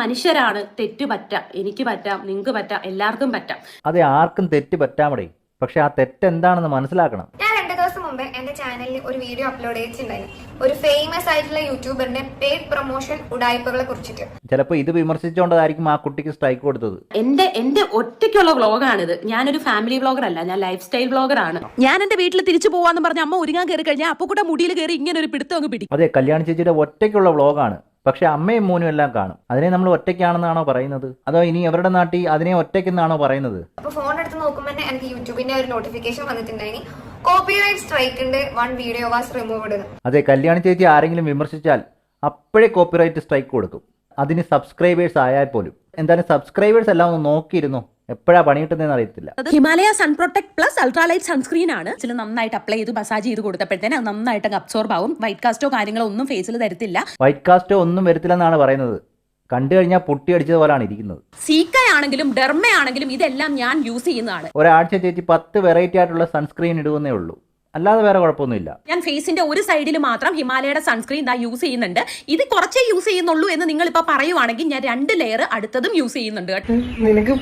മനുഷ്യരാണ് തെറ്റ് പറ്റാം എനിക്ക് പറ്റാം നിങ്ങൾക്ക് പറ്റാം എല്ലാവർക്കും പറ്റാം. അതെ ആർക്കും തെറ്റ് പറ്റാമടേ. പക്ഷെ ആ തെറ്റ് എന്താണെന്ന് മനസ്സിലാക്കണം. ഞാൻ രണ്ട് ദിവസം മുമ്പ് എന്റെ ചാനലിൽ ഒരു വീഡിയോ അപ്ലോഡ് ചെയ്തിട്ടുണ്ടായിരുന്നു. ഒരു ഫേമസ് ആയിട്ടുള്ള യൂട്യൂബറിന്റെ പേഡ് പ്രൊമോഷൻ ഉടായ്പകളെ കുറിച്ചിട്ട്. ചിലപ്പോ ഇത് വിമർശിച്ചുകൊണ്ടതായിരിക്കും ആ കുട്ടിക്ക് സ്ട്രൈക്ക് കൊടുത്തത്. എന്റെ എന്റെ ഒറ്റയ്ക്കുള്ള വ്ളോഗാണിത് ഞാനൊരു ഫാമിലി വ്ളോഗർ അല്ല ഞാൻ ലൈഫ് സ്റ്റൈൽ വ്ളോഗറാണ് ഞാൻ എന്റെ വീട്ടിൽ തിരിച്ചു പോവാന്ന് പറഞ്ഞ അമ്മ ഒരുങ്ങാൻ കയറി കഴിഞ്ഞാൽ അപ്പൊ കൂടെ മുടിയിൽ കയറി ഇങ്ങനെ ഒരു പിടുത്തം അങ്ങ് പിടിക്കും. അതെ കല്യാണ ചേച്ചിയുടെ ഒറ്റയ്ക്കുള്ള വ്ളോഗാണ് പക്ഷെ അമ്മയും മോനും എല്ലാം കാണും. അതിനെ നമ്മൾ ഒറ്റയ്ക്കാണെന്നാണോ പറയുന്നത്? അതോ ഇനി അവരുടെ നാട്ടിൽ അതിനെ ഒറ്റയ്ക്കെന്നാണോ പറയുന്നത്? അപ്പൊ ഫോൺ എടുത്ത് നോക്കുമ്പോൾ തന്നെ എനിക്ക് യൂട്യൂബിന്റെ ഒരു നോട്ടിഫിക്കേഷൻ വന്നിട്ടുണ്ടായി. കോപ്പിറൈറ്റ് സ്ട്രൈക്ക് ഉണ്ട്. വൺ വീഡിയോ വാസ് റിമൂവ്ഡ് അതെ കല്യാണ ചേച്ചി ആരെങ്കിലും വിമർശിച്ചാൽ അപ്പോഴേ കോപ്പിറൈറ്റ് സ്ട്രൈക്ക് കൊടുക്കും. അതിന് സബ്സ്ക്രൈബേഴ്സ് ആയാൽ പോലും. എന്തായാലും സബ്സ്ക്രൈബേഴ്സ് എല്ലാം ഒന്ന് നോക്കിയിരുന്നു? എപ്പോഴാ പണി കിട്ടുന്നതെന്ന് അറിയത്തില്ല. Himalaya sun protect plus ultralight sunscreen ആണ്. ചില നന്നായിട്ട് അപ്ലൈ ചെയ്ത് മസാജ് ചെയ്ത് കൊടുത്തപ്പോഴത്തേന് അത് നന്നായിട്ട് അബ്സോർബ് ആവും. വൈറ്റ് കാസ്റ്റോ കാര്യങ്ങളോ ഒന്നും ഫേസിൽ തരത്തില്ല. വൈറ്റ് കാസ്റ്റോ ഒന്നും വരത്തില്ലെന്നാണ് പറയുന്നത്. കണ്ടു കഴിഞ്ഞാൽ പൊട്ടി അടിച്ചത് പോലാണ് ഇരിക്കുന്നത്. സീക്കയാണെങ്കിലും ഡെർമയാണെങ്കിലും ഡെർമ ആണെങ്കിലും ഇതെല്ലാം ഞാൻ യൂസ് ചെയ്യുന്നതാണ്. ഒരാഴ്ച ചേച്ചി പത്ത് വെറൈറ്റി ആയിട്ടുള്ള സൺസ്ക്രീൻ ഇടുവെന്നേ ഉള്ളൂ. അല്ലാതെ വേറെ കുഴപ്പമൊന്നുമില്ല. ഞാൻ ഫേസിന്റെ ഒരു സൈഡിൽ മാത്രം ഹിമാലയയുടെ സൺസ്ക്രീൻ ഇതാ യൂസ് ചെയ്യുന്നുണ്ട്. ഇത് കുറച്ചേ യൂസ് ചെയ്യുന്നുള്ളൂ എന്ന് നിങ്ങൾ ഇപ്പൊ പറയുവാണെങ്കിൽ ഞാൻ രണ്ട് ലെയർ അടുത്തതും യൂസ് ചെയ്യുന്നുണ്ട് നിനക്ക്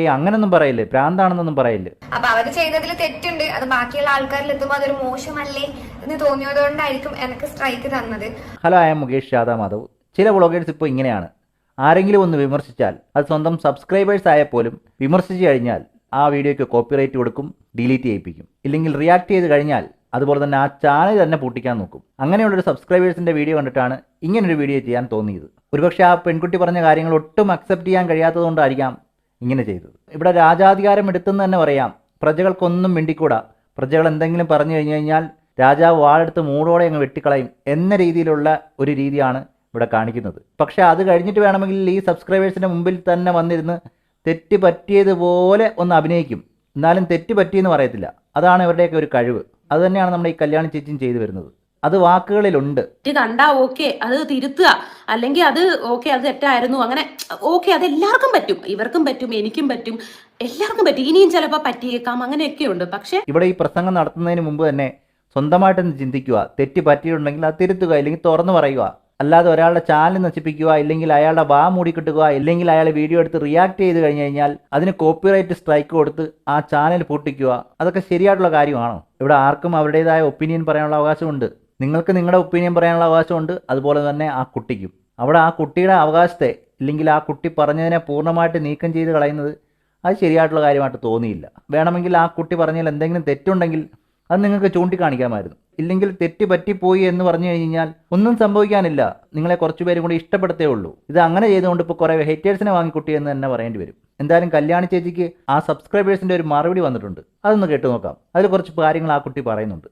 ഏയ് അങ്ങനൊന്നും പറയില്ലേ. പ്രാന്താണെന്നൊന്നും പറയില്ലേ. അപ്പൊ അവർ ചെയ്തതിൽ തെറ്റുണ്ട്. അത് ബാക്കിയുള്ള ആൾക്കാരിൽ എത്തുമ്പോൾ അതൊരു മോശമല്ലേ എന്ന് തോന്നിയതുകൊണ്ടായിരിക്കും എനിക്ക് സ്ട്രൈക്ക് തന്നത്. Hello I M Mukesh Yadav Madhav ചില വ്ളോഗേഴ്സ് ഇപ്പോൾ ഇങ്ങനെയാണ്. ആരെങ്കിലും ഒന്ന് വിമർശിച്ചാൽ അത് സ്വന്തം സബ്സ്ക്രൈബേഴ്സ് ആയ പോലും വിമർശിച്ചു കഴിഞ്ഞാൽ ആ വീഡിയോയ്ക്ക് കോപ്പിറൈറ്റ് കൊടുക്കും ഡിലീറ്റ് ചെയ്യിപ്പിക്കും. ഇല്ലെങ്കിൽ റിയാക്ട് ചെയ്ത് കഴിഞ്ഞാൽ അതുപോലെ തന്നെ ആ ചാനൽ തന്നെ പൂട്ടിക്കാൻ നോക്കും. അങ്ങനെയുള്ളൊരു സബ്സ്ക്രൈബേഴ്സിന്റെ വീഡിയോ കണ്ടിട്ടാണ് ഇങ്ങനൊരു വീഡിയോ ചെയ്യാൻ തോന്നിയത്. ഒരുപക്ഷെ ആ പെൺകുട്ടി പറഞ്ഞ കാര്യങ്ങൾ ഒട്ടും അക്സെപ്റ്റ് ചെയ്യാൻ കഴിയാത്തതുകൊണ്ടായിരിക്കാം ഇങ്ങനെ ചെയ്തത്. ഇവിടെ രാജാധികാരം എടുത്തെന്ന് തന്നെ പറയാം. പ്രജകൾക്കൊന്നും മിണ്ടിക്കൂടാ. പ്രജകൾ എന്തെങ്കിലും പറഞ്ഞു കഴിഞ്ഞു കഴിഞ്ഞാൽ രാജാവ് വാളെടുത്ത് മൂടോടെ അങ്ങ് വെട്ടിക്കളയും എന്ന രീതിയിലുള്ള ഒരു രീതിയാണ് ഇവിടെ കാണിക്കുന്നത്. പക്ഷേ അത് കഴിഞ്ഞിട്ട് വേണമെങ്കിൽ ഈ സബ്സ്ക്രൈബേഴ്സിന്റെ മുമ്പിൽ തന്നെ വന്നിരുന്ന് തെറ്റ് പറ്റിയതുപോലെ ഒന്ന് അഭിനയിക്കും. എന്നാലും തെറ്റ് പറ്റിയെന്ന് പറയത്തില്ല. അതാണ് ഇവരുടെയൊക്കെ ഒരു കഴിവ്. അത് തന്നെയാണ് നമ്മുടെ ഈ കല്യാണ ചേച്ചിയും ചെയ്തു വരുന്നത്. അത് വാക്കുകളിലുണ്ട്. കണ്ടാ ഓക്കെ അത് തിരുത്തുക. അല്ലെങ്കിൽ അത് ഓക്കെ അത് തെറ്റായിരുന്നു. അങ്ങനെ ഓക്കെ അത് എല്ലാവർക്കും പറ്റും. ഇവർക്കും പറ്റും എനിക്കും പറ്റും. എല്ലാവർക്കും പറ്റും. ഇനിയും ചിലപ്പോൾ പറ്റിയേക്കാം. അങ്ങനെയൊക്കെ ഉണ്ട് പക്ഷേ ഇവിടെ ഈ പ്രസംഗം നടത്തുന്നതിന് മുമ്പ് തന്നെ സ്വന്തമായിട്ടൊന്ന് ചിന്തിക്കുക. തെറ്റ് പറ്റിയിട്ടുണ്ടെങ്കിൽ അത് തിരുത്തുക. അല്ലെങ്കിൽ തുറന്നു പറയുക. അല്ലാതെ ഒരാളുടെ ചാനൽ നശിപ്പിക്കുക ഇല്ലെങ്കിൽ അയാളുടെ വാ മൂടിക്കിട്ടുക ഇല്ലെങ്കിൽ അയാളെ വീഡിയോ എടുത്ത് റിയാക്ട് ചെയ്ത് കഴിഞ്ഞ് കഴിഞ്ഞാൽ അതിന് കോപ്പിറൈറ്റ് സ്ട്രൈക്ക് കൊടുത്ത് ആ ചാനൽ പൂട്ടിക്കുക. അതൊക്കെ ശരിയായിട്ടുള്ള കാര്യമാണോ? ഇവിടെ ആർക്കും അവരുടേതായ ഒപ്പീനിയൻ പറയാനുള്ള അവകാശമുണ്ട്. നിങ്ങൾക്ക് നിങ്ങളുടെ ഒപ്പീനിയൻ പറയാനുള്ള അവകാശമുണ്ട്. അതുപോലെ തന്നെ ആ കുട്ടിക്കും. അവിടെ ആ കുട്ടിയുടെ അവകാശത്തെ ഇല്ലെങ്കിൽ ആ കുട്ടി പറഞ്ഞതിനെ പൂർണമായിട്ട് നീക്കം ചെയ്ത് കളയുന്നത് അത് ശരിയായിട്ടുള്ള കാര്യമായിട്ട് തോന്നിയില്ല. വേണമെങ്കിൽ ആ കുട്ടി പറഞ്ഞതിൽ എന്തെങ്കിലും തെറ്റുണ്ടെങ്കിൽ അത് നിങ്ങൾക്ക് ചൂണ്ടിക്കാണിക്കാമായിരുന്നു. ഇല്ലെങ്കിൽ തെറ്റ് പറ്റിപ്പോയി എന്ന് പറഞ്ഞു കഴിഞ്ഞാൽ ഒന്നും സംഭവിക്കാനില്ല. നിങ്ങളെ കുറച്ച് പേരും കൂടി ഇഷ്ടപ്പെടുത്തേ ഉള്ളൂ. ഇത് അങ്ങനെ ചെയ്തുകൊണ്ട് ഇപ്പോൾ കുറേ ഹേറ്റേഴ്സിനെ വാങ്ങിക്കുട്ടി എന്ന് തന്നെ പറയേണ്ടി വരും. എന്തായാലും കല്യാണി ചേച്ചിക്ക് ആ സബ്സ്ക്രൈബേഴ്സിന്റെ ഒരു മറുപടി വന്നിട്ടുണ്ട്. അതൊന്ന് കേട്ടു നോക്കാം. അതിൽ കുറച്ച് കാര്യങ്ങൾ ആ കുട്ടി പറയുന്നുണ്ട്.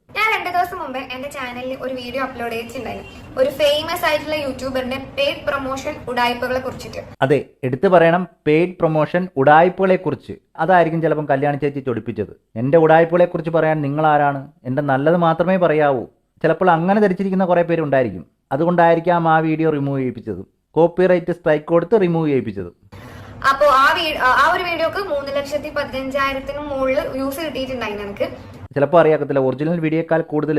മുമ്പ് എന്റെ ചാനലിൽ ഒരു വീഡിയോ അപ്ലോഡ് ചെയ്തിട്ടുണ്ടായിരുന്നു. ഒരു ഫേമസ് ആയിട്ടുള്ള യൂട്യൂബറിന്റെ പെയ്ഡ് പ്രൊമോഷൻ ഉടായ്പകളെ കുറിച്ചിട്ട്. അതെ എടുത്തു പറയണം പെയ്ഡ് പ്രൊമോഷൻ ഉടായ്പകളെ കുറിച്ച്. അതായിരിക്കും ചിലപ്പം കല്യാണ ചേച്ചി ചൊടിപ്പിച്ചത്. എന്റെ ഉടായ്പകളെ കുറിച്ച് പറയാൻ നിങ്ങൾ ആരാണ് എന്റെ നല്ലത് മാത്രമേ പറയാവൂ. ചിലപ്പോൾ അങ്ങനെ ധരിച്ചിരിക്കുന്ന കുറേ പേരുണ്ടായിരിക്കും അതുകൊണ്ടായിരിക്കാം ആ വീഡിയോ റിമൂവ് ചെയ്യിപ്പിച്ചതും. കോപ്പിറൈറ്റ് സ്ട്രൈക്ക് കൊടുത്ത് റിമൂവ് ചെയ്യിപ്പിച്ചതും. അപ്പോ ആ വീഡിയോ ആ ഒരു വീഡിയോക്ക് മൂന്ന് ലക്ഷത്തി പതിനഞ്ചായിരത്തിന് മുകളിൽ വ്യൂസ് കിട്ടിയിട്ടുണ്ടായിരുന്നു എനിക്ക്. ചിലപ്പോൾ അറിയാക്കത്തില്ല. ഒറിജിനൽ വീഡിയോക്കാൾ കൂടുതൽ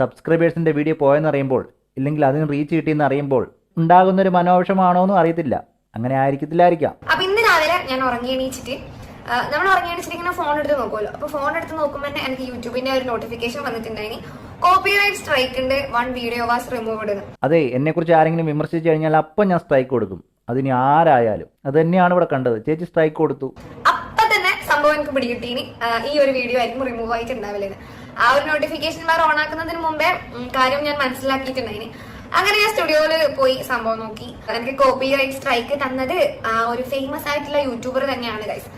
സബ്സ്ക്രൈബേഴ്സിന്റെ വീഡിയോ പോയെന്ന് അറിയുമ്പോൾ ഇല്ലെങ്കിൽ അതിന് റീച്ച് കിട്ടിയെന്ന് അറിയുമ്പോൾ ഉണ്ടാകുന്നൊരു മനോവിഷമാണോ എന്നും അറിയത്തില്ല. അങ്ങനെ ആയിരിക്കത്തില്ലായിരിക്കാം. അപ്പൊ ഇന്ന് രാവിലെ ഞാൻ ഉറങ്ങി എണീച്ചിട്ട് നമ്മൾ ഉറങ്ങി എണീച്ചിട്ട് ഇങ്ങനെ ഫോൺ എടുത്ത് നോക്കുമല്ലോ അപ്പൊ ഫോൺ എടുത്ത് നോക്കുമ്പോൾ തന്നെ എനിക്ക് യൂട്യൂബിന്റെ ഒരു നോട്ടിഫിക്കേഷൻ വന്നിട്ടുണ്ടായിനി. കോപ്പിറൈറ്റ് സ്ട്രൈക്ക് ഉണ്ട്. വൺ വീഡിയോ വാസ് റിമൂവ്ഡ് അതെ എന്നെക്കുറിച്ച് ആരെങ്കിലും വിമർശിച്ചു കഴിഞ്ഞാൽ അപ്പം ഞാൻ സ്ട്രൈക്ക് കൊടുക്കും. അതിന് ആരായാലും. അത് തന്നെയാണ് ഇവിടെ കണ്ടത്. ചേച്ചി സ്ട്രൈക്ക് കൊടുത്തു. സംഭവം എനിക്ക് പിടികിട്ടീനി ഈ ഒരു വീഡിയോ ആയിരിക്കും റിമൂവ് ആയിട്ടുണ്ടാവില്ലെന്ന് ആ ഒരു നോട്ടിഫിക്കേഷൻ ബാർ ഓൺ ആക്കുന്നതിന് മുമ്പേ കാര്യം ഞാൻ മനസ്സിലാക്കിയിട്ടുണ്ടായിന് അങ്ങനെ ഞാൻ സ്റ്റുഡിയോയിൽ പോയി സംഭവം നോക്കി. എനിക്ക് കോപ്പി റൈറ്റ് സ്ട്രൈക്ക് തന്നത് ഒരു ഫേമസ് ആയിട്ടുള്ള യൂട്യൂബർ തന്നെയാണ് ഗൈസ്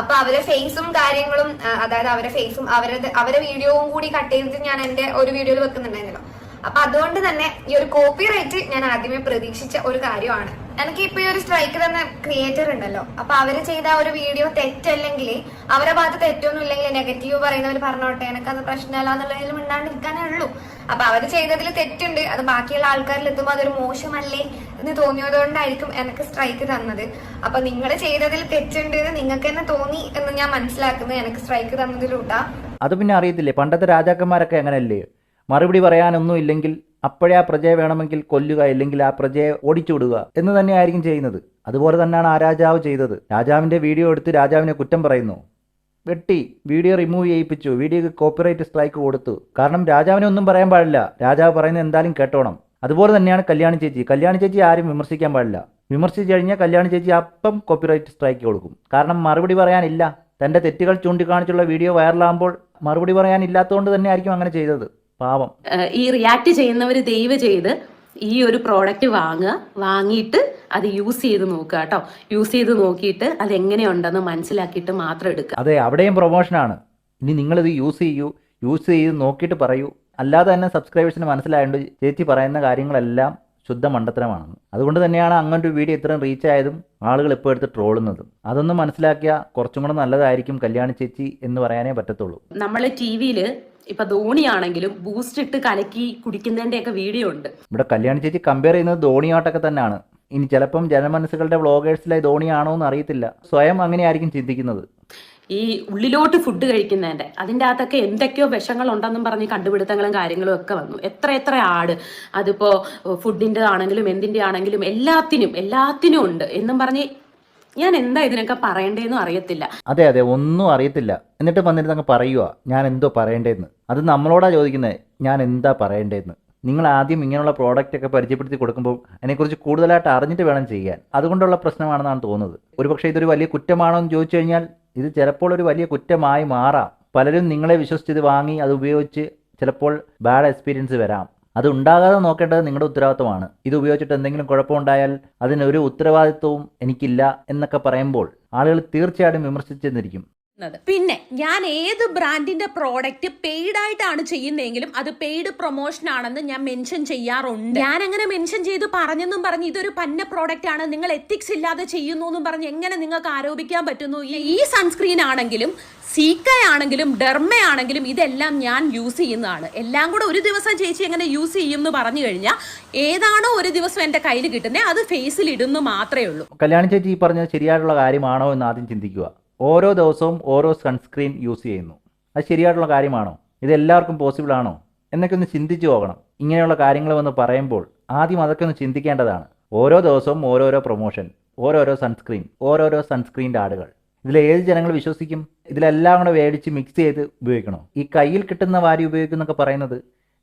അപ്പൊ അവരെ ഫേസും കാര്യങ്ങളും അതായത് അവരെ ഫേസും അവരുടെ അവരെ വീഡിയോവും കൂടി കട്ട് ചെയ്തിട്ട് ഞാൻ എന്റെ ഒരു വീഡിയോയിൽ വെക്കുന്നുണ്ടായിരുന്നല്ലോ. അപ്പൊ അതുകൊണ്ട് തന്നെ ഈ ഒരു കോപ്പി റൈറ്റ് ഞാൻ ആദ്യമേ പ്രതീക്ഷിച്ച ഒരു കാര്യമാണ്. എനിക്ക് ഇപ്പൊ ഈ ഒരു സ്ട്രൈക്ക് തന്ന ക്രിയേറ്റർ ഉണ്ടല്ലോ. അപ്പൊ അവർ ചെയ്ത ഒരു വീഡിയോ തെറ്റല്ലെങ്കിൽ അവരെ ഭാഗത്ത് തെറ്റൊന്നും ഇല്ലെങ്കിൽ നെഗറ്റീവ് പറയുന്നവർ പറഞ്ഞോട്ടെ എനിക്ക് അത് പ്രശ്നമല്ല എന്നുള്ളതിലും ഉണ്ടാണ്ടിരിക്കാനേ ഉള്ളൂ. അപ്പൊ അവർ ചെയ്തതിൽ തെറ്റുണ്ട് അത് ബാക്കിയുള്ള ആൾക്കാരിൽ എത്തുമ്പോൾ അതൊരു മോശമല്ലേ എന്ന് തോന്നിയതുകൊണ്ടായിരിക്കും എനിക്ക് സ്ട്രൈക്ക് തന്നത്. അപ്പൊ നിങ്ങൾ ചെയ്തതിൽ തെറ്റുണ്ട് എന്ന് നിങ്ങൾക്ക് തന്നെ തോന്നി എന്ന് ഞാൻ മനസ്സിലാക്കുന്നത് എനിക്ക് സ്ട്രൈക്ക് തന്നതിലൂട്ടാ. അത് പിന്നെ അറിയത്തില്ലേ? പണ്ടത്തെ രാജാക്കന്മാരൊക്കെ അങ്ങനെയല്ലേ മറുപടി പറയാനൊന്നും ഇല്ലെങ്കിൽ അപ്പോഴേ ആ പ്രജയെ വേണമെങ്കിൽ കൊല്ലുക ഇല്ലെങ്കിൽ ആ പ്രജയെ ഓടിച്ചു വിടുക എന്ന് തന്നെയായിരിക്കും ചെയ്യുന്നത്. അതുപോലെ തന്നെയാണ് ആ രാജാവ് ചെയ്തത്. രാജാവിന്റെ വീഡിയോ എടുത്ത് രാജാവിനെ കുറ്റം പറയുന്നു. വെട്ടി വീഡിയോ റിമൂവ് ചെയ്യിപ്പിച്ചു. വീഡിയോക്ക് കോപ്പിറൈറ്റ് സ്ട്രൈക്ക് കൊടുത്തു. കാരണം രാജാവിനെ ഒന്നും പറയാൻ പാടില്ല. രാജാവ് പറയുന്നത് എന്തായാലും കേട്ടോണം. അതുപോലെ തന്നെയാണ് കല്യാണി ചേച്ചി. കല്യാണി ചേച്ചി ആരും വിമർശിക്കാൻ പാടില്ല. വിമർശിച്ചു കഴിഞ്ഞാൽ കല്യാണി ചേച്ചി അപ്പം കോപ്പിറൈറ്റ് സ്ട്രൈക്ക് കൊടുക്കും. കാരണം മറുപടി പറയാനില്ല. തന്റെ തെറ്റുകൾ ചൂണ്ടിക്കാണിച്ചുള്ള വീഡിയോ വൈറലാകുമ്പോൾ മറുപടി പറയാനില്ലാത്തതുകൊണ്ട് തന്നെ ആയിരിക്കും അങ്ങനെ ചെയ്തത്. പാവം. ഈ റിയാക്ട് ചെയ്യുന്നവർ ദയവ് ചെയ്ത് ഈ ഒരു പ്രോഡക്റ്റ് വാങ്ങുക. വാങ്ങിയിട്ട് അത് യൂസ് ചെയ്ത് നോക്കുക കേട്ടോ. യൂസ് ചെയ്ത് നോക്കിയിട്ട് അത് എങ്ങനെയുണ്ടെന്ന് മനസ്സിലാക്കിയിട്ട് മാത്രം എടുക്കുക. അതെ അവിടെയും പ്രൊമോഷനാണ് ഇനി നിങ്ങളിത് യൂസ് ചെയ്യൂ. യൂസ് ചെയ്ത് നോക്കിയിട്ട് പറയൂ. അല്ലാതെ തന്നെ സബ്സ്ക്രൈബേഴ്സിന് മനസ്സിലായതുകൊണ്ട് ചേച്ചി പറയുന്ന കാര്യങ്ങളെല്ലാം ശുദ്ധ മണ്ടത്തരമാണ് അതുകൊണ്ട് തന്നെയാണ് അങ്ങനെ ഒരു വീഡിയോ ഇത്രയും റീച്ച് ആയതും ആളുകൾ ഇപ്പോൾ എടുത്ത് ട്രോളുന്നതും അതൊന്നും മനസ്സിലാക്കിയ കുറച്ചും കൂടെ നല്ലതായിരിക്കും കല്യാണി ചേച്ചി എന്ന് പറയാനേ പറ്റത്തുള്ളൂ. നമ്മൾ ടി വിയിൽ ഇപ്പൊ ധോണിയാണെങ്കിലും ബൂസ്റ്റ് ഇട്ട് കലക്കി കുടിക്കുന്നതിന്റെ ഒക്കെ വീഡിയോ ഉണ്ട്. ഇവിടെ കല്യാണി ചേച്ചി കമ്പയർ ചെയ്യുന്നത് ധോണിയാട്ടൊക്കെ തന്നെയാണ്. ഇനി ചിലപ്പം ജനമനസ്സുകളുടെ വ്ളോഗേഴ്സിലെ ധോണിയാണോ എന്ന് അറിയത്തില്ല. സ്വയം അങ്ങനെയായിരിക്കും ചിന്തിക്കുന്നത്. ഈ ഉള്ളിലോട്ട് ഫുഡ് കഴിക്കുന്നതിന്റെ അതിന്റെ അകത്തൊക്കെ എന്തൊക്കെയോ വിഷങ്ങളുണ്ടെന്നും പറഞ്ഞ് കണ്ടുപിടുത്തങ്ങളും കാര്യങ്ങളും ഒക്കെ വന്നു. എത്ര എത്ര ആട് അതിപ്പോൾ ഫുഡിന്റെ ആണെങ്കിലും എന്തിന്റെ ആണെങ്കിലും എല്ലാത്തിനും എല്ലാത്തിനും ഉണ്ട് എന്നും പറഞ്ഞ് ഞാൻ എന്താ ഇതിനൊക്കെ പറയണ്ടേന്നും അറിയത്തില്ല. അതെ അതെ ഒന്നും അറിയത്തില്ല. എന്നിട്ട് വന്നിട്ട് അങ്ങ് പറയുക ഞാൻ എന്തോ പറയേണ്ടതെന്ന്. അത് നമ്മളോടാ ചോദിക്കുന്നത് ഞാൻ എന്താ പറയേണ്ടതെന്ന്? നിങ്ങൾ ആദ്യം ഇങ്ങനെയുള്ള പ്രോഡക്റ്റ് ഒക്കെ പരിചയപ്പെടുത്തി കൊടുക്കുമ്പോൾ അതിനെക്കുറിച്ച് കൂടുതലായിട്ട് അറിഞ്ഞിട്ട് വേണം ചെയ്യാൻ. അതുകൊണ്ടുള്ള പ്രശ്നമാണെന്നാണ് തോന്നുന്നത്. ഒരുപക്ഷെ ഇതൊരു വലിയ കുറ്റമാണോ എന്ന് ചോദിച്ചു കഴിഞ്ഞാൽ ഇത് ചിലപ്പോൾ ഒരു വലിയ കുറ്റമായി മാറാം. പലരും നിങ്ങളെ വിശ്വസിച്ച് ഇത് വാങ്ങി അത് ഉപയോഗിച്ച് ചിലപ്പോൾ ബാഡ് എക്സ്പീരിയൻസ് വരാം. അത് ഉണ്ടാകാതെ നോക്കേണ്ടത് നിങ്ങളുടെ ഉത്തരവാദിത്തമാണ് ഇത് ഉപയോഗിച്ചിട്ട് എന്തെങ്കിലും കുഴപ്പമുണ്ടായാൽ അതിനൊരു ഉത്തരവാദിത്വവും എനിക്കില്ല എന്നൊക്കെ പറയുമ്പോൾ ആളുകൾ തീർച്ചയായിട്ടും വിമർശിച്ചെന്നിരിക്കും പിന്നെ ഞാൻ ഏത് ബ്രാൻഡിന്റെ പ്രോഡക്റ്റ് പെയ്ഡ് ആയിട്ടാണ് ചെയ്യുന്നതെങ്കിലും അത് പെയ്ഡ് പ്രൊമോഷൻ ആണെന്ന് ഞാൻ മെൻഷൻ ചെയ്യാറുണ്ട്. ഞാൻ അങ്ങനെ മെൻഷൻ ചെയ്ത് പറഞ്ഞെന്നും പറഞ്ഞ് ഇതൊരു പന്ന പ്രോഡക്റ്റ് ആണ്. നിങ്ങൾ എത്തിക്സ് ഇല്ലാതെ ചെയ്യുന്നു എന്നും പറഞ്ഞ് എങ്ങനെ നിങ്ങൾക്ക് ആരോപിക്കാൻ പറ്റുന്നു? ഈ- സൺസ്ക്രീൻ ആണെങ്കിലും സീക്ക ആണെങ്കിലും ഡെർമ ആണെങ്കിലും ഇതെല്ലാം ഞാൻ യൂസ് ചെയ്യുന്നതാണ്. എല്ലാം കൂടെ ഒരു ദിവസം ചേച്ചി എങ്ങനെ യൂസ് ചെയ്യും എന്ന് പറഞ്ഞു കഴിഞ്ഞാൽ ഏതാണോ ഒരു ദിവസം എന്റെ കയ്യിൽ കിട്ടുന്നത് അത് ഫേസിൽ ഇടുന്നു മാത്രമേ ഉള്ളൂ. കല്യാണി ചേച്ചി ഈ പറഞ്ഞത് ശരിയായിട്ടുള്ള കാര്യമാണോ എന്ന് ആദ്യം ചിന്തിക്കുക. ഓരോ ദിവസവും ഓരോ സൺസ്ക്രീൻ യൂസ് ചെയ്യുന്നു. അത് ശരിയായിട്ടുള്ള കാര്യമാണോ? ഇത് എല്ലാവർക്കും പോസിബിൾ ആണോ? എന്നൊക്കെ ഒന്ന് ചിന്തിച്ചു പോകണം. ഇങ്ങനെയുള്ള കാര്യങ്ങൾ വന്ന് പറയുമ്പോൾ ആദ്യം അതൊക്കെ ഒന്ന് ചിന്തിക്കേണ്ടതാണ്. ഓരോ ദിവസവും ഓരോരോ പ്രൊമോഷൻ ഓരോരോ സൺസ്ക്രീൻ ഓരോരോ സൺസ്ക്രീന്റെ ആടുകൾ ഇതിൽ ഏത് ജനങ്ങൾ വിശ്വസിക്കും? ഇതിലെല്ലാം കൂടെ മേടിച്ച് മിക്സ് ചെയ്ത് ഉപയോഗിക്കണോ? ഈ കയ്യിൽ കിട്ടുന്ന വാരി ഉപയോഗിക്കുന്നൊക്കെ പറയുന്നത്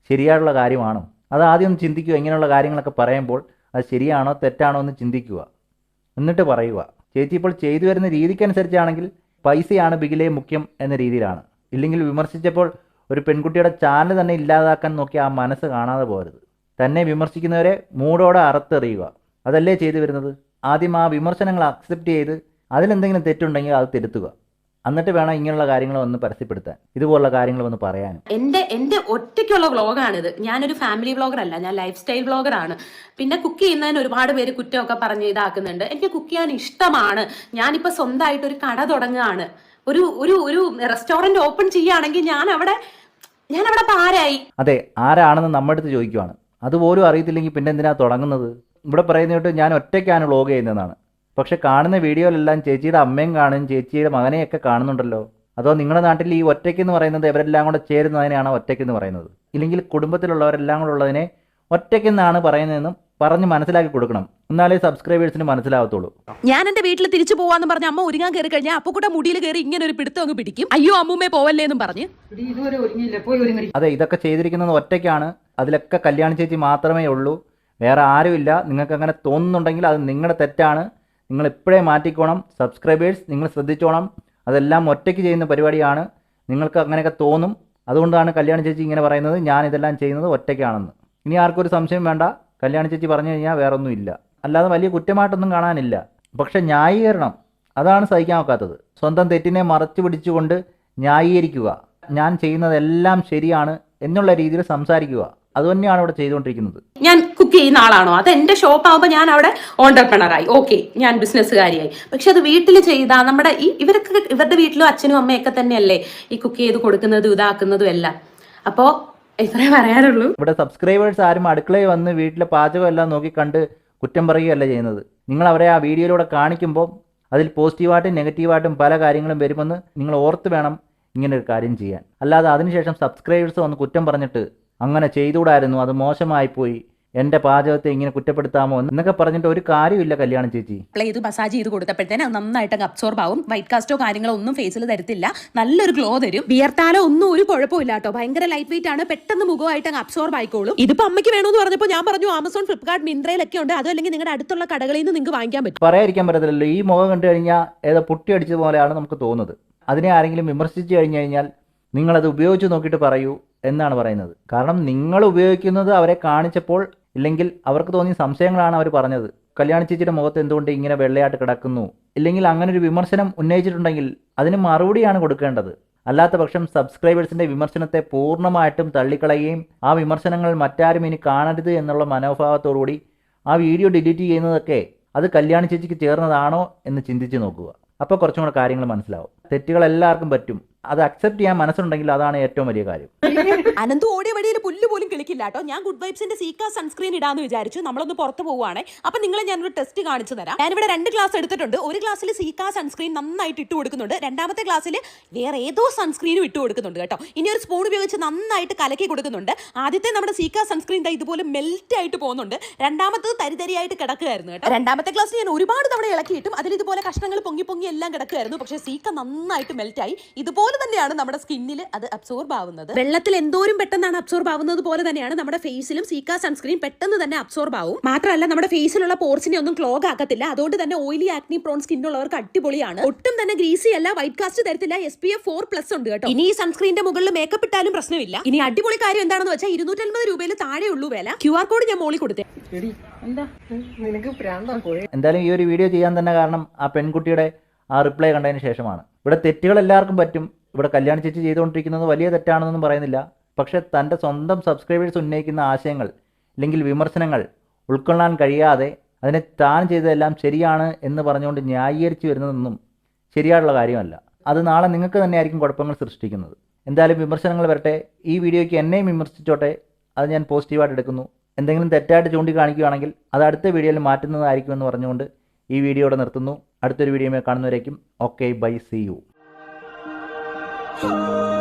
ശരിയായിട്ടുള്ള കാര്യമാണോ? അത് ആദ്യം ഒന്ന് ചിന്തിക്കുക. ഇങ്ങനെയുള്ള കാര്യങ്ങളൊക്കെ പറയുമ്പോൾ അത് ശരിയാണോ തെറ്റാണോ എന്ന് ചിന്തിക്കുക. എന്നിട്ട് പറയുക. ചേച്ചി ഇപ്പോൾ ചെയ്തു വരുന്ന രീതിക്കനുസരിച്ചാണെങ്കിൽ പൈസയാണ് ബിഗിലെ മുഖ്യം എന്ന രീതിയിലാണ്. ഇല്ലെങ്കിൽ വിമർശിച്ചപ്പോൾ ഒരു പെൺകുട്ടിയുടെ ചാനൽ തന്നെ ഇല്ലാതാക്കാൻ നോക്കി ആ മനസ്സ് കാണാതെ പോകരുത്. തന്നെ വിമർശിക്കുന്നവരെ മൂടോടെ അറുത്തെറിയുക. അതല്ലേ ചെയ്തു വരുന്നത്? ആദ്യം ആ വിമർശനങ്ങൾ അക്സെപ്റ്റ് ചെയ്ത് അതിലെന്തെങ്കിലും തെറ്റുണ്ടെങ്കിൽ അത് തിരുത്തുക. എന്നിട്ട് വേണം ഇങ്ങനെയുള്ള കാര്യങ്ങൾ വന്ന് പരസ്യപ്പെടുത്താൻ ഇതുപോലുള്ള കാര്യങ്ങൾ വന്ന് പറയാൻ എന്റെ എന്റെ ഒറ്റയ്ക്കുള്ള വ്ളോഗാണിത് ഞാനൊരു ഫാമിലി വ്ളോഗർ അല്ല ഞാൻ ലൈഫ് സ്റ്റൈൽ വ്ളോഗറാണ് പിന്നെ കുക്ക് ചെയ്യുന്നതിന് ഒരുപാട് പേര് കുറ്റമൊക്കെ പറഞ്ഞ് ഇതാക്കുന്നുണ്ട്. എനിക്ക് കുക്ക് ചെയ്യാൻ ഇഷ്ടമാണ്. ഞാനിപ്പോൾ സ്വന്തമായിട്ട് ഒരു കട തുടങ്ങുകയാണ്. ഒരു ഒരു ഒരു റെസ്റ്റോറന്റ് ഓപ്പൺ ചെയ്യുകയാണെങ്കിൽ ഞാൻ അവിടെ ഞാൻ അവിടെ ആരായി അതെ ആരാണെന്ന് നമ്മുടെ അടുത്ത് ചോദിക്കുവാണ് അതുപോലും അറിയത്തില്ലെങ്കിൽ പിന്നെ എന്തിനാ തുടങ്ങുന്നത്? ഇവിടെ പറയുന്ന ഞാൻ ഒറ്റയ്ക്കാണ് വ്ളോഗ് ചെയ്യുന്നതെന്നാണ്. പക്ഷെ കാണുന്ന വീഡിയോയിലെല്ലാം ചേച്ചിയുടെ അമ്മയും കാണും ചേച്ചിയുടെ മകനെയൊക്കെ കാണുന്നുണ്ടല്ലോ. അതോ നിങ്ങളുടെ നാട്ടിൽ ഈ ഒറ്റയ്ക്ക് എന്ന് പറയുന്നത് ഇവരെല്ലാം കൂടെ ചേരുന്നതിനെയാണ് ഒറ്റയ്ക്ക് എന്ന് പറയുന്നത്? ഇല്ലെങ്കിൽ കുടുംബത്തിലുള്ളവരെല്ലാം കൂടെ ഉള്ളതിനെ ഒറ്റയ്ക്കെന്നാണ് പറയുന്നതെന്നും പറഞ്ഞ് മനസ്സിലാക്കി കൊടുക്കണം. എന്നാലേ സബ്സ്ക്രൈബേഴ്സിന് മനസ്സിലാവത്തുള്ളൂ. ഞാൻ എന്റെ വീട്ടിൽ തിരിച്ചു പോവാന്ന് പറഞ്ഞ അമ്മ ഒരുങ്ങാൻ കയറി കഴിഞ്ഞാൽ അപ്പുക്കുട്ട മുടിയിൽ കയറി ഇങ്ങനെ ഒരു പിടുത്തം അങ്ങ് പിടിക്കും. അയ്യോ അമ്മൂമ്മേ പോവല്ലേ എന്നും പറഞ്ഞ് അതെ ഇതൊക്കെ ചെയ്തിരിക്കുന്നത് ഒറ്റയ്ക്കാണ്. അതിലൊക്കെ കല്യാണ ചേച്ചി മാത്രമേ ഉള്ളൂ. വേറെ ആരുമില്ല. നിങ്ങൾക്ക് അങ്ങനെ തോന്നുന്നുണ്ടെങ്കിൽ അത് നിങ്ങളുടെ തെറ്റാണ്. നിങ്ങൾ ഇപ്പോഴേ മാറ്റിക്കോണം സബ്സ്ക്രൈബേഴ്സ് നിങ്ങൾ ശ്രദ്ധിച്ചോണം അതെല്ലാം ഒറ്റയ്ക്ക് ചെയ്യുന്ന പരിപാടിയാണ്. നിങ്ങൾക്ക് അങ്ങനെയൊക്കെ തോന്നും. അതുകൊണ്ടാണ് കല്യാണ ചേച്ചി ഇങ്ങനെ പറയുന്നത് ഞാൻ ഇതെല്ലാം ചെയ്യുന്നത് ഒറ്റയ്ക്കാണെന്ന്. ഇനി ആർക്കൊരു സംശയം വേണ്ട. കല്യാണ ചേച്ചി പറഞ്ഞു കഴിഞ്ഞാൽ വേറൊന്നും ഇല്ല അല്ലാതെ വലിയ കുറ്റമായിട്ടൊന്നും കാണാനില്ല. പക്ഷെ ന്യായീകരണം അതാണ് സഹിക്കാൻ ഒക്കാത്തത്. സ്വന്തം തെറ്റിനെ മറച്ചു പിടിച്ചുകൊണ്ട് ന്യായീകരിക്കുക. ഞാൻ ചെയ്യുന്നതെല്ലാം ശരിയാണ് എന്നുള്ള രീതിയിൽ സംസാരിക്കുക. അതുതന്നെയാണ് ഇവിടെ ചെയ്തുകൊണ്ടിരിക്കുന്നത്. ഞാൻ കുക്ക് ചെയ്യുന്ന ആളാണോ? അത് എന്റെ ഷോപ്പ് ആകുമ്പോൾ ഞാൻ അവിടെ ഓണ്ടർപ്രണറായി ഓക്കെ ഞാൻ ബിസിനസ്സുകാരിയായി പക്ഷെ അത് വീട്ടിൽ ചെയ്താ നമ്മുടെ ഈ ഇവർക്ക് ഇവരുടെ വീട്ടിലും അച്ഛനും അമ്മയൊക്കെ തന്നെയല്ലേ ഈ കുക്ക് ചെയ്ത് കൊടുക്കുന്നതും ഇതാക്കുന്നതും എല്ലാം. അപ്പോൾ ഇത്രേ പറയാനുള്ളൂ. ഇവിടെ സബ്സ്ക്രൈബേഴ്സ് ആരും അടുക്കളയിൽ വന്ന് വീട്ടിലെ പാചകം എല്ലാം നോക്കി കണ്ട് കുറ്റം പറയുകയല്ല ചെയ്യുന്നത്. നിങ്ങൾ അവരെ ആ വീഡിയോയിലൂടെ കാണിക്കുമ്പോൾ അതിൽ പോസിറ്റീവായിട്ടും നെഗറ്റീവായിട്ടും പല കാര്യങ്ങളും വരുമെന്ന് നിങ്ങൾ ഓർത്ത് വേണം ഇങ്ങനെ ഒരു കാര്യം ചെയ്യാൻ. അല്ലാതെ അതിനുശേഷം സബ്സ്ക്രൈബേഴ്സ് വന്ന് കുറ്റം പറഞ്ഞിട്ട് അങ്ങനെ ചെയ്തുകൂടായിരുന്നു. അത് മോശമായിപ്പോയി. എന്റെ പാചകത്തെ ഇങ്ങനെ കുറ്റപ്പെടുത്താമോ എന്നൊക്കെ പറഞ്ഞിട്ട് ഒരു കാര്യമില്ല കല്യാണം ചേച്ചി. അപ്ലൈ ചെയ്ത് മസാജ് ചെയ്ത് കൊടുത്തപ്പോഴത്തേന് അത് നന്നായിട്ട് അബ്സോർബ് ആവും. വൈറ്റ് കാസ്റ്റോ കാര്യങ്ങളോ ഒന്നും ഫേസിൽ തരത്തില്ല. നല്ലൊരു ഗ്ലോ തരും. വിയർത്താലോ ഒന്നും ഒരു കുഴപ്പമില്ല കേട്ടോ. ഭയങ്കര ലൈറ്റ് വെയിറ്റ് ആണ്. പെട്ടെന്ന് മുഖമായിട്ട് അങ്ങ് അബ്സോർബ് ആയിക്കോളും. ഇതിപ്പോ അമ്മയ്ക്ക് വേണമെന്ന് പറഞ്ഞപ്പോൾ ഞാൻ പറഞ്ഞു ആമസോൺ ഫ്ലിപ്കാർട്ട് മിന്ത്രയിലൊക്കെ ഉണ്ട്. അതല്ലെങ്കിൽ നിങ്ങളുടെ അടുത്തുള്ള കടകളിൽ നിന്ന് നിങ്ങൾക്ക് വാങ്ങിക്കാൻ പറ്റും. പറയാതിരിക്കാൻ പറ്റത്തില്ലല്ലോ. ഈ മുഖം കണ്ടു കഴിഞ്ഞാൽ ഏതോ പുട്ടി അടിച്ചത് പോലെയാണ് നമുക്ക് തോന്നുന്നത്. അതിനെ ആരെങ്കിലും വിമർശിച്ചു കഴിഞ്ഞു കഴിഞ്ഞാൽ നിങ്ങളത് ഉപയോഗിച്ച് നോക്കിയിട്ട് പറയൂ. എന്നാണ് പറയുന്നത്. കാരണം നിങ്ങൾ ഉപയോഗിക്കുന്നത് അവരെ കാണിച്ചപ്പോൾ ഇല്ലെങ്കിൽ അവർക്ക് തോന്നിയ സംശയങ്ങളാണ് അവർ പറഞ്ഞത്. കല്യാണ ചേച്ചിയുടെ മുഖത്ത് എന്തുകൊണ്ട് ഇങ്ങനെ വെള്ളയായിട്ട് കിടക്കുന്നു? ഇല്ലെങ്കിൽ അങ്ങനെ ഒരു വിമർശനം ഉന്നയിച്ചിട്ടുണ്ടെങ്കിൽ അതിന് മറുപടിയാണ് കൊടുക്കേണ്ടത്. അല്ലാത്ത പക്ഷം സബ്സ്ക്രൈബേഴ്സിന്റെ വിമർശനത്തെ പൂർണമായിട്ടും തള്ളിക്കളയുകയും ആ വിമർശനങ്ങൾ മറ്റാരും ഇനി കാണരുത് എന്നുള്ള മനോഭാവത്തോടുകൂടി ആ വീഡിയോ ഡിലീറ്റ് ചെയ്യുന്നതൊക്കെ അത് കല്യാണ ചേച്ചിക്ക് ചേർന്നതാണോ എന്ന് ചിന്തിച്ച് നോക്കുക. അപ്പോൾ കുറച്ചും കൂടെ കാര്യങ്ങൾ മനസ്സിലാവും. തെറ്റുകൾ എല്ലാവർക്കും പറ്റും. അത് അക്സെപ്റ്റ് ചെയ്യാൻ മനസ്സുണ്ടെങ്കിൽ അതാണ് ഏറ്റവും വലിയ കാര്യം. അനന്ത് ഓടിയ വഴിയിൽ പുല്ല് പോലും കിളിക്കില്ല കേട്ടോ. ഞാൻ ഗുഡ് വൈബ്സിന്റെ സീക്ക സൺസ്ക്രീൻ ഇടാന്ന് വിചാരിച്ചു. നമ്മളൊന്ന് പുറത്ത് പോവുകയാണെ അപ്പൊ നിങ്ങളെ ഞാനൊരു ടെസ്റ്റ് കാണിച്ചു തരാം. ഞാൻ ഇവിടെ രണ്ട് ക്ലാസ് എടുത്തിട്ടുണ്ട്. ഒരു ക്ലാസ്സിൽ സീക്ക സൺസ്ക്രീൻ നന്നായിട്ട് ഇട്ട് കൊടുക്കുന്നുണ്ട്. രണ്ടാമത്തെ ക്ലാസ്സിൽ വേറെ ഏതോ സൺസ്ക്രീനും ഇട്ട് കൊടുക്കുന്നുണ്ട് കേട്ടോ. ഇനി ഒരു സ്പൂൺ ഉപയോഗിച്ച് നന്നായിട്ട് കലക്കി കൊടുക്കുന്നുണ്ട്. ആദ്യത്തെ നമ്മുടെ സീക്ക സൺസ്ക്രീൻ ഇതുപോലെ മെൽറ്റ് ആയിട്ട് പോകുന്നുണ്ട്. രണ്ടാമത്തത് തരിതരിയായിട്ട് കിടക്കുകയായിരുന്നു കേട്ടോ. രണ്ടാമത്തെ ഗ്ലാസ് ഞാൻ ഒരുപാട് തവണ ഇളക്കിയിട്ടും അതിൽ ഇതുപോലെ കഷ്ണങ്ങൾ പൊങ്ങി പൊങ്ങി എല്ലാം കിടക്കുകയായിരുന്നു പക്ഷേ സീക്ക നന്നായിട്ട് മെൽറ്റ് ആയി. ഇതുപോലെ തന്നെയാണ് നമ്മുടെ സ്കിന്നിൽ അത് അബ്സോർബ് ആവുന്നത്. വെള്ളത്തിൽ എന്തോരം പെട്ടെന്നാണ് അബ്സോർബ് ആവുന്നത് പോലെ തന്നെയാണ് നമ്മുടെ ഫേസിലും സീക്ക സൺസ്ക്രീൻ പെട്ടെന്ന് തന്നെ അബ്സോർബ് ആവും. മാത്രമല്ല നമ്മുടെ ഫേസിലുള്ള പോർസിനെ ഒന്നും ക്ലോഗ് ആക്കത്തില്ല. അതുകൊണ്ട് തന്നെ ഓയിലി ആക്നി പ്രോൺ സ്കിൻ ഉള്ളവർക്ക് അടിപൊളിയാണ്. ഒട്ടും തന്നെ ഗ്രീസി അല്ല വൈറ്റ് കാസ്റ്റ് തരത്തില്ല. S P F four plus ഉണ്ട് കേട്ടോ. ഇനി ഈ സൺസ്ക്രീനിന്റെ മുകളിൽ മേക്കപ്പ് ഇട്ടാലും പ്രശ്നമില്ല. ഇനി അടിപൊളി കാര്യം എന്താണെന്ന് വെച്ചാൽ ഇരുന്നൂറ്റൻപത് രൂപയിൽ താഴെ ഉള്ളൂ വില. ക്യു ആർ കോഡ് ഞാൻ മോളിൽ കൊടുത്തേ. നിനക്ക് പ്രാന്താ കോഴി എന്തായാലും ഈ ഒരു വീഡിയോ ചെയ്യാൻ തന്നെ കാരണം ആ പെൺകുട്ടിയുടെ ആ റിപ്ലൈ കണ്ടതിന് ശേഷമാണ്. ഇവിടെ തെറ്റുകൾ എല്ലാവർക്കും പറ്റും. ഇവിടെ കല്യാണ ചേച്ചി ചെയ്തുകൊണ്ടിരിക്കുന്നത് വലിയ തെറ്റാണെന്നൊന്നും പറയുന്നില്ല. പക്ഷേ തന്റെ സ്വന്തം സബ്സ്ക്രൈബേഴ്സ് ഉന്നയിക്കുന്ന ആശയങ്ങൾ അല്ലെങ്കിൽ വിമർശനങ്ങൾ ഉൾക്കൊള്ളാൻ കഴിയാതെ അതിനെ താൻ ചെയ്തതെല്ലാം ശരിയാണ് എന്ന് പറഞ്ഞുകൊണ്ട് ന്യായീകരിച്ച് വരുന്നതൊന്നും ശരിയായിട്ടുള്ള കാര്യമല്ല. അത് നാളെ നിങ്ങൾക്ക് തന്നെയായിരിക്കും കുഴപ്പങ്ങൾ സൃഷ്ടിക്കുന്നത്. എന്തായാലും വിമർശനങ്ങൾ വരട്ടെ. ഈ വീഡിയോയ്ക്ക് എന്നെയും വിമർശിച്ചോട്ടെ. അത് ഞാൻ പോസിറ്റീവായിട്ട് എടുക്കുന്നു. എന്തെങ്കിലും തെറ്റായിട്ട് ചൂണ്ടിക്കാണിക്കുകയാണെങ്കിൽ അത് അടുത്ത വീഡിയോയിൽ മാറ്റുന്നതായിരിക്കുമെന്ന് പറഞ്ഞുകൊണ്ട് ഈ വീഡിയോ ഇവിടെ നിർത്തുന്നു. അടുത്തൊരു വീഡിയോയിൽ കാണുന്നവരേക്കും okay bye see you. Oh.